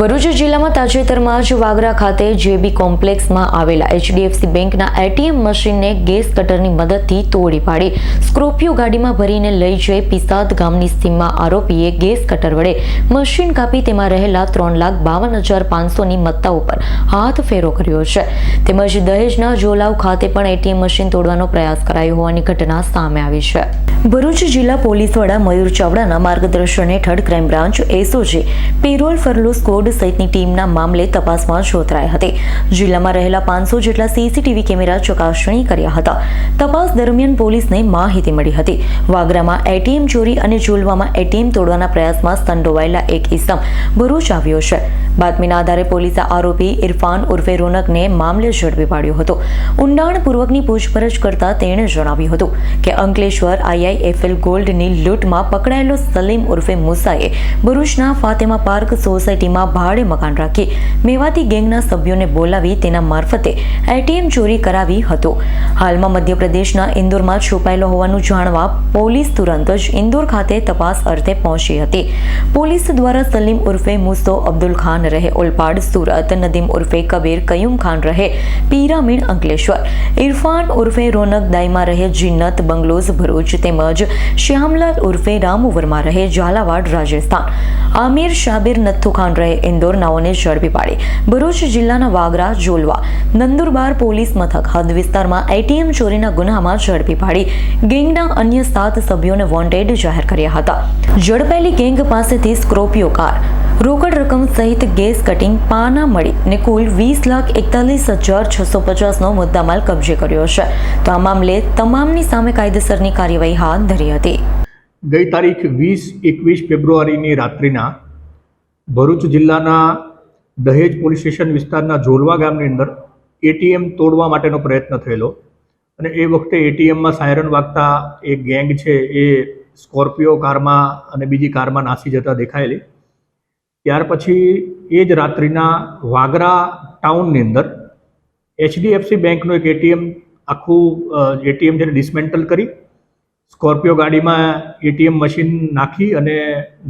ભરૂચ જિલ્લામાં તાજેતરમાં જ વાગરા ખાતે જેબી કોમ્પ્લેક્સમાં આવેલા એચડીએફસી બેંકના એટીએમ મશીનને ગેસ કટરની મદદથી તોડી પાડી. સ્કોર્પિયો ગાડીમાં ભરીને લઈ જઈ પિસાદ ગામની સીમમાં આરોપીએ ગેસ કટર વડે મશીન કાપી તેમાં રહેલા ત્રણ લાખ બાવન હજાર પાંચસોની મત્તા ઉપર હાથ ફેરો કર્યો છે. તેમજ દહેજના જોલાવ ખાતે પણ એટીએમ મશીન તોડવાનો પ્રયાસ કરાયો હોવાની ઘટના સામે આવી છે. ભરૂચ જિલ્લા પોલીસ વડા મયુર ચાવડાના માર્ગદર્શન હેઠળ crime branch SOG parole furlough squad સહિતની ટીમના મામલે તપાસમાં જોતરાઈ હતી. જિલ્લામાં રહેલા પાંચસો જેટલા સીસીટીવી કેમેરા ચકાસણી કર્યા હતા. તપાસ દરમિયાન પોલીસને માહિતી મળી હતી. વાગરામાં એટીએમ ચોરી અને ઝૂલવામાં એટીએમ તોડવાના પ્રયાસમાં સંડોવાયેલા એક ઇસમ ભરૂચ આવ્યો છે. બાતમીના આધારે પોલીસે આરોપી ઇરફાન ઉર્ફે રોનકને મામલે ઝડપી પાડ્યો હતો. ઊંડાણપૂર્વકની પૂછપરછ કરતા તેણે જણાવ્યું હતું કે અંકલેશ્વર આઈઆઈએફએલ ગોલ્ડની લૂંટમાં પકડાયેલો સલીમ ઉર્ફે મુસાએ ભરૂચના ફાતેમા પાર્ક સોસાયટીમાં ભાડે મકાન રાખી મેવાતી ગેંગના સભ્યોને બોલાવી તેના મારફતે એટીએમ ચોરી કરાવી હતો. હાલમાં મધ્યપ્રદેશના ઇન્દોરમાં છુપાયેલો હોવાનું જાણવા પોલીસ તુરંત જ ઇન્દોર ખાતે તપાસ અર્થે પહોંચી હતી. પોલીસ દ્વારા સલીમ ઉર્ફે મુસ્તો અબ્દુલ ખાન રહે ઓલપાડ સુરત, નદીમ ઉર્ફે કબીર કયુમ ખાન રહે પિરામિડ અંકલેશ્વર, ઇરફાન ઉર્ફે રોનક દાઈમાં રહે, જીન્નત બંગલોઝ ભરૂચ તેમજ શ્યામલાલ ઉર્ફે રામુ વર્મા રહે, ઝાલાવાડ રાજસ્થાન, આમિર શાબીર નથુ ખાન રહે ઇન્દોર નાઓને ઝડપી પાડી. ભરૂચ જિલ્લાના વાગરા, જોલવા, નંદુરબાર પોલીસ મથક હદ વિસ્તારમાં એટીએમ ચોરીના ગુનામાં ઝડપી પાડી ગેંગના અન્ય સાત સભ્યોને વોન્ટેડ જાહેર કર્યા હતા. ઝડપાયેલી ગેંગ પાસેથી સ્કોર્પિયો કાર. રોકડ રકમ સહિત ગેસ કટિંગ પાના મળી ને કુલ વીસ લાખ એકતાલીસ હજાર છસો પચાસનો મુદ્દામાલ કબજે કર્યો છે. તો આ મામલે તમામની સામે કાયદેસરની કાર્યવાહી હાથ ધરી હતી. ગઈ તારીખ વીસ, એકવીસ ફેબ્રુઆરીની રાત્રિના ભરૂચ જિલ્લાના દહેજ પોલીસ સ્ટેશન વિસ્તારના જોલવા ગામની અંદર એટીએમ તોડવા માટેનો પ્રયત્ન થયેલો. અને એ વખતે એટીએમમાં સાયરન વાગતા એક ગેંગ છે એ સ્કોર્પિયો કારમાં અને બીજી કારમાં નાસી જતા દેખાયેલી. ત્યાર પછી એ જ રાત્રિના વાગરા ટાઉનની અંદર એચડીએફસી બેંકનું એક એટીએમ આખું એટીએમ જેને ડિસમેન્ટલ કરી સ્કોર્પિયો ગાડીમાં એટીએમ મશીન નાખી અને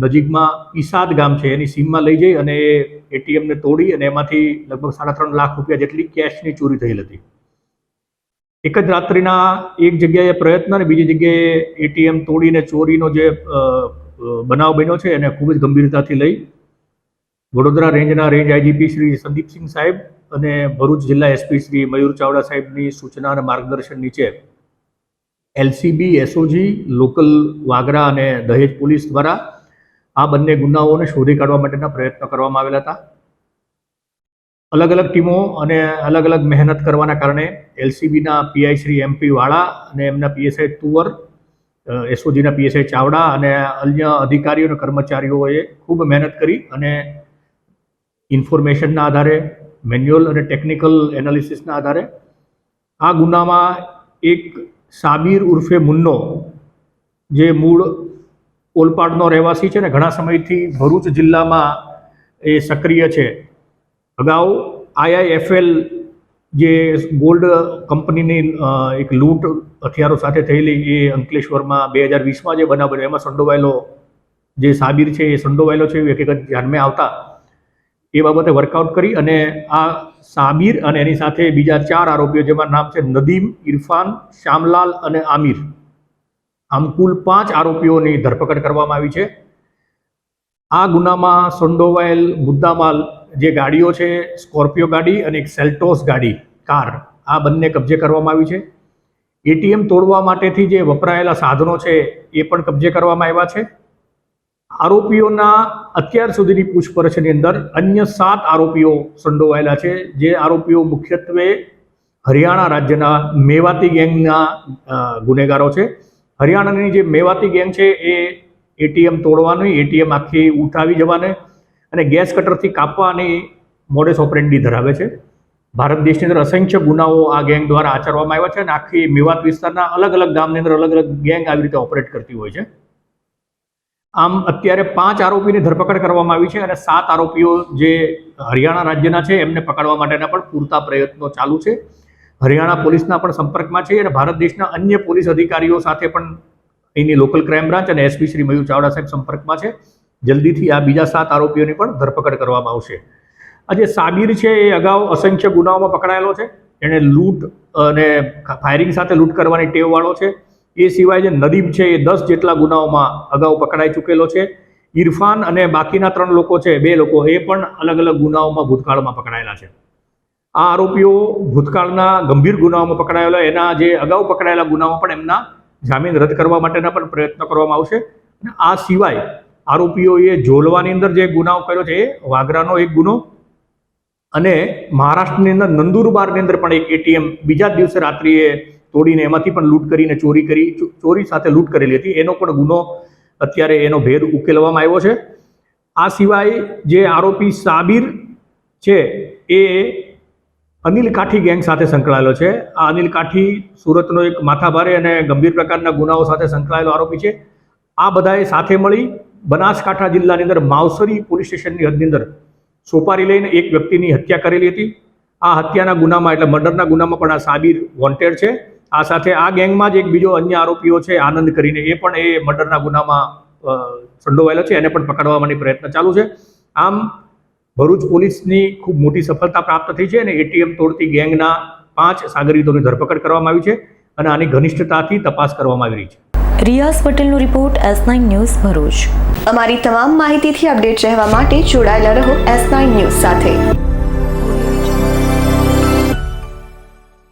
નજીકમાં ઈસાદ ગામ છે, એની સીમમાં લઈ જઈ અને એ એટીએમને તોડી અને એમાંથી લગભગ સાડા ત્રણ લાખ રૂપિયા જેટલી કેશની ચોરી થયેલ હતી. એક જ રાત્રિના એક જગ્યાએ પ્રયત્ન અને બીજી જગ્યાએ એટીએમ તોડીને ચોરીનો જે બનાવ બન્યો છે, એને ખૂબ જ ગંભીરતાથી લઈ વડોદરા રેન્જના રેન્જ આઈજીપી શ્રી સંદીપસિંહ સાહેબ અને ભરૂચ જિલ્લા એસપી શ્રી મયુર ચાવડા સાહેબની સૂચના અને માર્ગદર્શન નીચે એલસીબી, એસઓજી, લોકલ વાગરા અને દહેજ પોલીસ દ્વારા આ બંને ગુનાઓને શોધી કાઢવા માટેના પ્રયત્નો કરવામાં આવેલા હતા. અલગ અલગ ટીમો અને અલગ અલગ મહેનત કરવાના કારણે એલસીબીના પીઆઈ શ્રી એમપી વાળા અને એમના પીએસઆઈ તુવર એસઓજીના પીએસઆઈ ચાવડા અને અન્ય અધિકારીઓ અને કર્મચારીઓએ ખૂબ મહેનત કરી અને ઇન્ફોર્મેશનના આધારે, મેન્યુઅલ અને ટેકનિકલ એનાલિસિસના આધારે આ ગુનામાં એક સાબિર ઉર્ફે મુન્નો, જે મૂળ ઓલપાડનો રહેવાસી છે ને ઘણા સમયથી ભરૂચ જિલ્લામાં એ સક્રિય છે. અગાઉ આઈઆઈએફએલ જે ગોલ્ડ કંપનીની એક લૂંટ હથિયારો સાથે થયેલી એ અંકલેશ્વરમાં બે હજાર વીસમાં જે બનાવ એમાં સંડોવાયેલો જે સાબિર છે એ સંડોવાયેલો છે એવી હકીકત ધ્યાનમાં આવતા એ બાબતે વર્કઆઉટ કરી અને આ સામીર અને એની સાથે બીજા ચાર આરોપીઓ જેમાં નામ છે નદીમ, ઇરફાન શ્યામલાલ અને આમિર. આમ કુલ પાંચ આરોપીઓની ધરપકડ કરવામાં આવી છે. આ ગુનામાં સંડોવાયેલ મુદ્દામાલ જે ગાડીઓ છે, સ્કોર્પિયો ગાડી અને એક સેલ્ટોસ ગાડી, કાર, આ બંને કબજે કરવામાં આવી છે. એટીએમ તોડવા માટેથી જે વપરાયેલા સાધનો છે, એ પણ કબજે કરવામાં આવ્યા છે. આરોપીઓના અત્યાર સુધીની પૂછપરછની અંદર અન્ય સાત આરોપીઓ સંડોવાયેલા છે. જે આરોપીઓ મુખ્યત્વે હરિયાણા રાજ્યના મેવાતી ગેંગના ગુનેગારો છે. હરિયાણાની જે મેવાતી ગેંગ છે એ એટીએમ તોડવાની, એટીએમ આખી ઉઠાવી જવાની અને ગેસ કટરથી કાપવાની મોડેસ ઓપરેન્ડી ધરાવે છે. ભારત દેશની અંદર અસંખ્ય ગુનાઓ આ ગેંગ દ્વારા આચરવામાં આવ્યા છે અને આખી મેવાત વિસ્તારના અલગ અલગ ગામની અંદર અલગ અલગ ગેંગ આવી રીતે ઓપરેટ કરતી હોય છે. આમ અત્યારે પાંચ આરોપીની ધરપકડ કરવામાં આવી છે અને સાત આરોપીઓ જે હરિયાણા રાજ્યના છે, એમને પકડવા માટેના પણ પૂરતા પ્રયત્નો ચાલુ છે. હરિયાણા પોલીસના પણ સંપર્કમાં છે અને ભારત દેશના અન્ય પોલીસ અધિકારીઓ સાથે પણ અહીંની લોકલ ક્રાઇમ બ્રાન્ચ અને એસપી શ્રી મયુર ચાવડા સાહેબ સંપર્કમાં છે. જલ્દીથી આ બીજા સાત આરોપીઓની પણ ધરપકડ કરવામાં આવશે. આ જે સાબિર છે, એ અગાઉ અસંખ્ય ગુનાઓમાં પકડાયેલો છે. એણે લૂંટ અને ફાયરિંગ સાથે લૂંટ કરવાની ટેવવાળો છે. એ સિવાય જે નદીમ છે, એ દસ જેટલા ગુનાઓમાં અગાઉ પકડાઈ ચૂકેલો છે. ઇરફાન અને બાકીના ત્રણ લોકો છે, બે લોકો, એ પણ અલગ અલગ ગુનાઓમાં ભૂતકાળમાં પકડાયેલા છે. આ આરોપીઓ ભૂતકાળના ગંભીર ગુનાઓમાં પકડાયેલા, એના જે અગાઉ પકડાયેલા ગુનાઓ પણ એમના જામીન રદ કરવા માટેના પણ પ્રયત્ન કરવામાં આવશે. અને આ સિવાય આરોપીઓએ જોલવાની અંદર જે ગુનાઓ કર્યો છે, એ વાગરાનો એક ગુનો અને મહારાષ્ટ્રની અંદર નંદુરબારની અંદર પણ એક એટીએમ બીજા દિવસે રાત્રિએ તોડીને એમાંથી પણ લૂંટ કરીને ચોરી કરી ચોરી સાથે લૂંટ કરેલી હતી. એનો પણ ગુનો અત્યારે એનો ભેદ ઉકેલવામાં આવ્યો છે. આ સિવાય જે આરોપી સાબિર છે, એ અનિલ કાઠી ગેંગ સાથે સંકળાયેલો છે. આ અનિલ કાઠી સુરતનો એક માથાભારે અને ગંભીર પ્રકારના ગુનાઓ સાથે સંકળાયેલો આરોપી છે. આ બધાએ સાથે મળી બનાસકાંઠા જિલ્લાની અંદર માવસરી પોલીસ સ્ટેશનની હદની અંદર સોપારી લઈને એક વ્યક્તિની હત્યા કરેલી હતી. આ હત્યાના ગુનામાં એટલે મર્ડરના ગુનામાં પણ આ સાબિર વોન્ટેડ છે. આ સાથે આ ગેંગમાં જ એક બીજો અન્ય આરોપીઓ છે આનંદ કરીને. એ પણ એ મર્ડરના ગુનામાં સંડોવાયેલો છે એને પણ પકડવા માટે પ્રયત્ન ચાલુ છે. આમ ભરૂચ પોલીસની ખૂબ મોટી સફળતા પ્રાપ્ત થઈ છે અને એટીએમ તોડતી ગેંગના પાંચ સાગરીતોની ધરપકડ કરવામાં આવી છે અને આની ઘનિષ્ઠતાથી તપાસ કરવામાં આવી રહી છે. રિયાઝ પટેલનો report S nine news Bharuch. અમારી તમામ માહિતીથી અપડેટ રહેવા માટે જોડાયેલા રહો એસ નાઇન ન્યૂઝ સાથે.